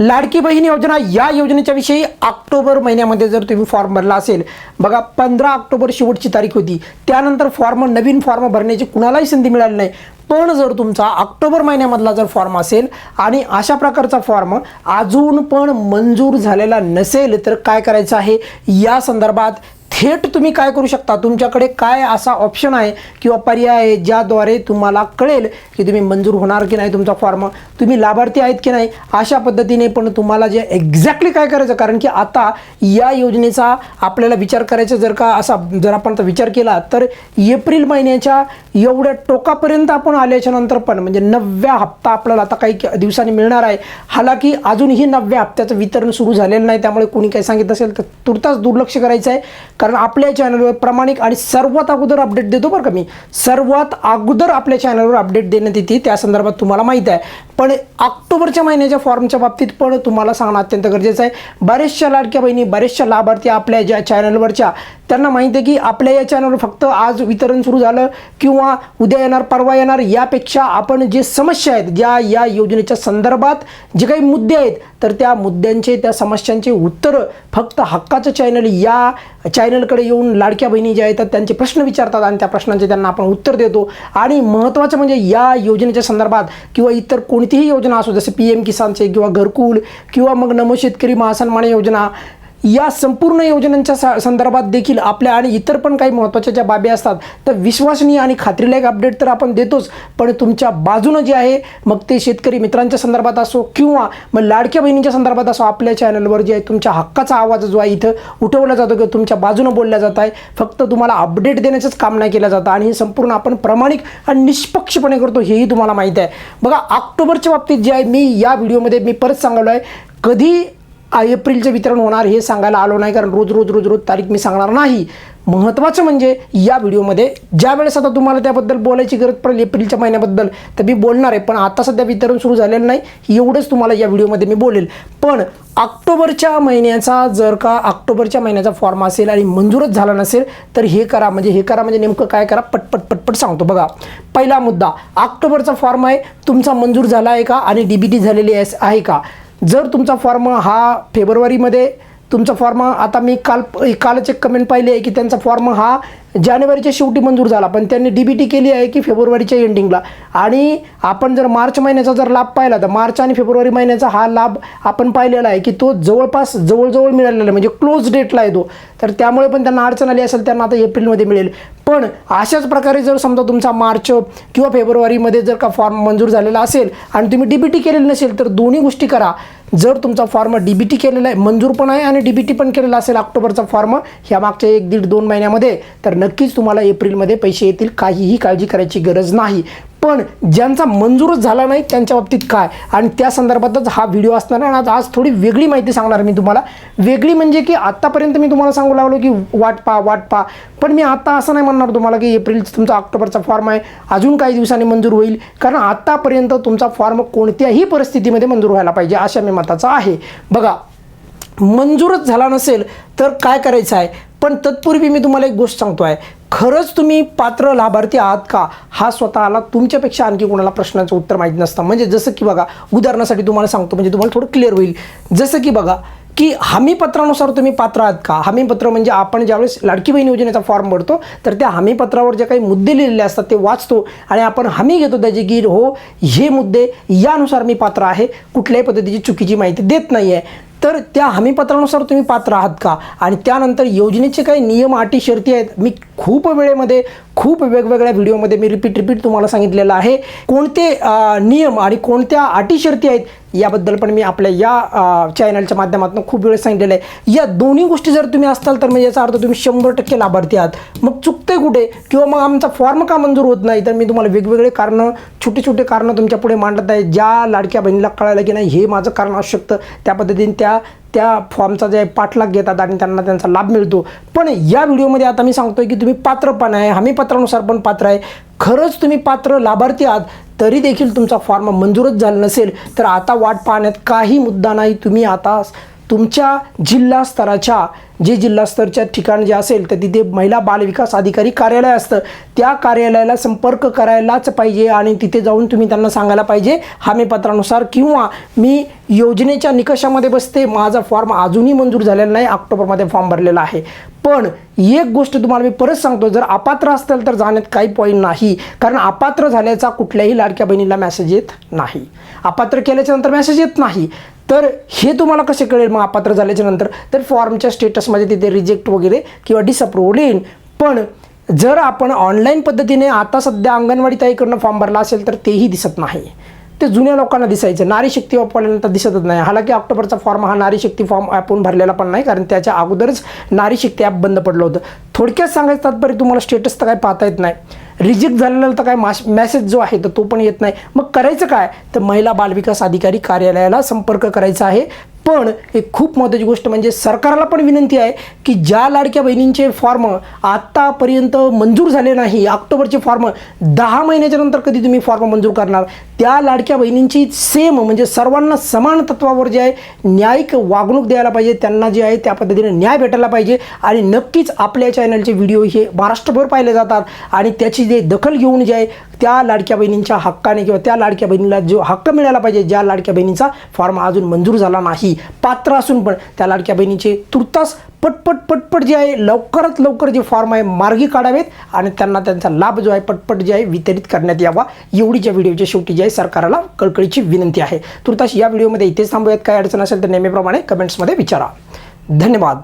लाडकी बहीण योजना या योजनेच्या विषयी ऑक्टोबर महिन्यामध्ये जर तुम्ही फॉर्म भरला असेल बघा पंधरा ऑक्टोबर शेवटची तारीख होती. त्यानंतर फॉर्म नवीन फॉर्म भरण्याची कुणालाही संधी मिळाली नाही. पण जर तुमचा ऑक्टोबर महिन्यामधला जर फॉर्म असेल आणि अशा प्रकारचा फॉर्म अजून पण मंजूर झालेला नसेल तर काय करायचं आहे? या संदर्भात थेट तुम्ही काय करू शकता? तुमच्याकडे काय असा ऑप्शन आहे किंवा पर्याय आहे ज्याद्वारे तुम्हाला कळेल की तुम्ही मंजूर होणार की नाही तुमचा फॉर्म तुम्ही लाभार्थी आहेत की नाही? अशा पद्धतीने पण तुम्हाला जे एक्झॅक्टली काय करायचं कारण की आता या योजनेचा आपल्याला विचार करायचा जर का असा जर आपण आता विचार केला तर एप्रिल महिन्याच्या एवढ्या टोकापर्यंत आपण आल्याच्यानंतर पण म्हणजे नवव्या हप्ता आपल्याला आता काही दिवसांनी मिळणार आहे. हालाकी अजूनही नवव्या हप्त्याचं वितरण सुरू झालेलं नाही त्यामुळे कोणी काही सांगित असेल तर तुर्तास दुर्लक्ष करायचं आहे कारण आपल्या चॅनलवर प्रामाणिक आणि सर्वात अगोदर अपडेट देतो बरं का मी. सर्वात अगोदर आपल्या चॅनलवर अपडेट देण्यात येते त्या संदर्भात तुम्हाला माहीत आहे. पण ऑक्टोबरच्या महिन्याच्या फॉर्मच्या बाबतीत पण तुम्हाला सांगणं अत्यंत गरजेचं आहे. बऱ्याचशा लाडक्या बहिणी बऱ्याचशा लाभार्थी आपल्या ज्या चॅनलवरच्या त्यांना माहिती आहे की आपल्या या चॅनलवर फक्त आज वितरण सुरू झालं किंवा उद्या येणार परवा येणार यापेक्षा आपण जे समस्या आहेत ज्या या योजनेच्या संदर्भात जे काही मुद्दे आहेत तर त्या मुद्द्यांचे त्या समस्यांचे उत्तरं फक्त हक्काचं चॅनल या चॅनलकडे येऊन लाडक्या बहिणी ज्या येतात त्यांचे प्रश्न विचारतात आणि त्या प्रश्नांचे त्यांना आपण उत्तर देतो. आणि महत्त्वाचं म्हणजे या योजनेच्या संदर्भात किंवा इतर कोणतीही योजना असो जसे पी एम किसानचे किंवा घरकुल किंवा मग नमो शेतकरी महासन्मान योजना या संपूर्ण योजनांच्या सा संदर्भात देखील आपल्या आणि इतर पण काही महत्त्वाच्या ज्या बाबी असतात तर विश्वसनीय आणि खात्रीलायक अपडेट तर आपण देतोच. पण तुमच्या बाजूनं जे आहे मग ते शेतकरी मित्रांच्या संदर्भात असो किंवा मग लाडक्या बहिणींच्या संदर्भात असो आपल्या चॅनलवर जे आहे तुमच्या हक्काचा आवाज जो आहे इथं उठवला जातो किंवा तुमच्या बाजूनं बोलल्या जात आहे. फक्त तुम्हाला अपडेट देण्याचंच काम नाही केलं जातं आणि हे संपूर्ण आपण प्रामाणिक आणि निष्पक्षपणे करतो हेही तुम्हाला माहीत आहे. बघा ऑक्टोबरच्या बाबतीत जे आहे मी या व्हिडिओमध्ये मी परत सांगलो आहे कधी एप्रिलचं वितरण होणार हे सांगायला आलो नाही कारण रोज रोज रोज रोज तारीख मी सांगणार नाही. महत्त्वाचं म्हणजे या व्हिडिओमध्ये ज्या वेळेस आता तुम्हाला त्याबद्दल बोलायची गरज पडेल एप्रिलच्या महिन्याबद्दल तर मी बोलणार आहे. पण आता सध्या वितरण सुरू झालेलं नाही एवढंच तुम्हाला या व्हिडिओमध्ये मी बोलेल. पण ऑक्टोबरच्या महिन्याचा जर का ऑक्टोबरच्या महिन्याचा फॉर्म असेल आणि मंजूरच झाला नसेल तर हे करा. म्हणजे हे करा म्हणजे नेमकं काय करा? पटपट पटपट सांगतो. बघा पहिला मुद्दा ऑक्टोबरचा फॉर्म आहे तुमचा मंजूर झाला आहे का? आणि डी बी टी झालेली आहे आहे का? जर तुमचा फॉर्म हा फेब्रुवारीमध्ये तुमचा फॉर्म आता मी काल कालच एक कमेंट पाहिली आहे की त्यांचा फॉर्म हा जानेवारीच्या शेवटी मंजूर झाला. पण त्यांनी डी बी टी केली आहे की फेब्रुवारीच्या एंडिंगला आणि आपण जर मार्च महिन्याचा जर लाभ पाहिला तर मार्च आणि फेब्रुवारी महिन्याचा हा लाभ आपण पाहिलेला आहे की तो जवळपास जवळजवळ मिळालेला आहे. म्हणजे क्लोज डेटला आहे तो. तर त्यामुळे पण त्यांना अडचण आली असेल त्यांना आता एप्रिलमध्ये मिळेल. पण अशाच प्रकारे जर समजा तुमचा मार्च किंवा फेब्रुवारीमध्ये जर का फॉर्म मंजूर झालेला असेल आणि तुम्ही डी बी टी केलेली नसेल तर दोन्ही गोष्टी करा. जर तुमचा फॉर्म डी बी टी केलेला आहे मंजूर पण आहे आणि डी बी टी पण केलेला असेल ऑक्टोबरचा फॉर्म ह्या मागच्या एक दीड दोन महिन्यामध्ये तर नक्कीच तुम्हाला एप्रिलमध्ये पैसे येतील. काहीही काळजी करायची गरज नाही. पण ज्यांचा मंजूरच झाला नाही त्यांच्या बाबतीत काय? आणि त्या संदर्भातच हा व्हिडिओ असणार आहे. आणि आज आज थोडी वेगळी माहिती सांगणार मी तुम्हाला. वेगळी म्हणजे की आत्तापर्यंत मी तुम्हाला सांगू लागलो की वाट पा वाट पा. पण मी आता असं नाही म्हणणार तुम्हाला की एप्रिल तुमचा ऑक्टोबरचा फॉर्म आहे. अजून काही दिवसांनी मंजूर होईल. कारण आत्तापर्यंत तुमचा फॉर्म कोणत्याही परिस्थितीमध्ये मंजूर व्हायला पाहिजे अशा मी मताचा आहे. बघा मंजूरच झाला नसेल तर काय करायचं आहे? पण तत्पूर्वी मी तुम्हाला एक गोष्ट सांगतो आहे खरंच तुम्ही पात्र लाभार्थी आहात का? हा स्वतःला तुमच्यापेक्षा आणखी कोणाला प्रश्नाचं उत्तर माहीत नसतं. म्हणजे जसं की बघा उदाहरणासाठी तुम्हाला सांगतो म्हणजे तुम्हाला थोडं क्लिअर होईल. जसं की बघा की हमीपत्रानुसार तुम्ही पात्र आहात का? हमीपत्र म्हणजे आपण ज्यावेळेस लाडकी बहीण योजनेचा फॉर्म भरतो तर त्या हमीपत्रावर जे काही मुद्दे लिहिलेले असतात ते वाचतो आणि आपण हमी घेतो त्याची की हो हे मुद्दे यानुसार मी पात्र आहे. कुठल्याही पद्धतीची चुकीची माहिती देत नाही आहे तर त्या हमीपत्रानुसार तुम्ही पात्र आहात का? आणि त्यानंतर योजनेचे काही नियम अटी शर्ती आहेत. मी खूप वेळेमध्ये खूप वेगवेगळ्या व्हिडिओमध्ये मी रिपीट रिपीट तुम्हाला सांगितलेलं आहे. कोणते नियम आणि कोणत्या अटी शर्ती आहेत याबद्दल पण मी आपल्या या चॅनलच्या माध्यमातून खूप वेळेस सांगितलेलं आहे. या दोन्ही गोष्टी जर तुम्ही असताल तर म्हणजे याचा अर्थ तुम्ही शंभर टक्के लाभार्थी आहात. मग चुकते कुठे? किंवा मग आमचा फॉर्म का मंजूर होत नाही? तर मी तुम्हाला वेगवेगळे कारणं छोटे छोटे कारणं तुमच्यापुढे मांडत आहे. ज्या लाडक्या बहिणीला कळायला की नाही हे माझं कारण असू शकतं. त्या पद्धतीने त्या त्या फॉर्मचा जे पाठलाग घेतात आणि त्यांना त्यांचा लाभ मिळतो. पण या व्हिडिओमध्ये आता मी सांगतोय की तुम्ही पात्र पण आहे. हमीपत्रानुसार पण पात्र आहे. खरंच तुम्ही पात्र लाभार्थी आहात. तरी देखील तुमचा फॉर्म मंजूरच झाला नसेल तर आता वाट पाहण्यात काही मुद्दा नाही. तुम्ही आता तुमच्या जिल्हा स्तराच्या जे जिल्हास्तरच्या ठिकाण जे असेल तर तिथे महिला बालविकास अधिकारी कार्यालय असतं. त्या कार्यालयाला संपर्क करायलाच पाहिजे आणि तिथे जाऊन तुम्ही त्यांना सांगायला पाहिजे हमीपत्रानुसार. किंवा मी योजनेच्या निकषामध्ये बसते माझा फॉर्म अजूनही मंजूर झालेला नाही ऑक्टोबरमध्ये फॉर्म भरलेला आहे. पण एक गोष्ट तुम्हाला मी परत सांगतो जर अपात्र असेल तर जाण्यात काही पॉईंट नाही. कारण अपात्र झाल्याचा कुठल्याही लाडक्या बहिणीला मेसेज येत नाही. अपात्र केल्याच्यानंतर मेसेज येत नाही. तर हे तुम्हाला कसे कळेल? मग अपात्र झाल्याच्यानंतर तर फॉर्मच्या स्टेटसमध्ये तिथे रिजेक्ट वगैरे किंवा डिसअप्रूव्हल येईल पण जर आपण ऑनलाईन पद्धतीने आता सध्या अंगणवाडी ताईकडनं फॉर्म भरला असेल तर तेही दिसत नाही. ते जुन्या लोकांना दिसायचं. नारी शक्ती वापरल्यानंतर दिसतच नाही. हालाकी ऑक्टोबरचा फॉर्म हा नारी शक्ती फॉर्म आपण भरलेला पण नाही कारण त्याच्या अगोदरच नारी शक्ती ॲप बंद पडलं होतं. थोडक्यात सांगायचं तात्पर्य तुम्हाला स्टेटस तर काय पाहता येत नाही. रिजेक्ट झालेला तर काय मास मॅसेज जो आहे तर तो पण येत नाही. मग करायचं काय? तर महिला बालविकास अधिकारी कार्यालयाला संपर्क करायचा आहे. पण एक खूप महत्त्वाची गोष्ट म्हणजे सरकारला पण विनंती आहे की ज्या लाडक्या बहिणींचे फॉर्म आत्तापर्यंत मंजूर झाले नाही ऑक्टोबरचे फॉर्म दहा महिन्याच्या नंतर कधी तुम्ही फॉर्म मंजूर करणार? त्या लाडक्या बहिणींची सेम म्हणजे सर्वांना समान तत्वावर जे आहे न्यायिक वागणूक द्यायला पाहिजे त्यांना जे आहे त्या पद्धतीने न्याय भेटायला पाहिजे. आणि नक्कीच आपल्या चॅनलचे व्हिडिओ हे महाराष्ट्रभर पाहिले जातात. आणि त्याची जे दखल घेऊन जे आहे त्या लाडक्या बहिणींच्या हक्काने किंवा त्या लाडक्या बहिणीला जो हक्क मिळाला पाहिजे ज्या लाडक्या बहिणीचा फॉर्म अजून मंजूर झाला नाही. पात्र असून पण त्या लाडक्या बहिणीचे तुर्तास पटपट पटपट जे आहे लवकरात लवकर जे फॉर्म आहे मार्गी काढावेत आणि त्यांना त्यांचा लाभ जो आहे पटपट जे आहे वितरित करण्यात यावा. एवढीच्या व्हिडिओच्या शेवटी जे आहे सरकारला कळकळीची विनंती आहे. तुर्तास या व्हिडिओमध्ये इथेच थांबूयात. काय अडचण असेल तर नेहमीप्रमाणे कमेंट्समध्ये विचारा. धन्यवाद.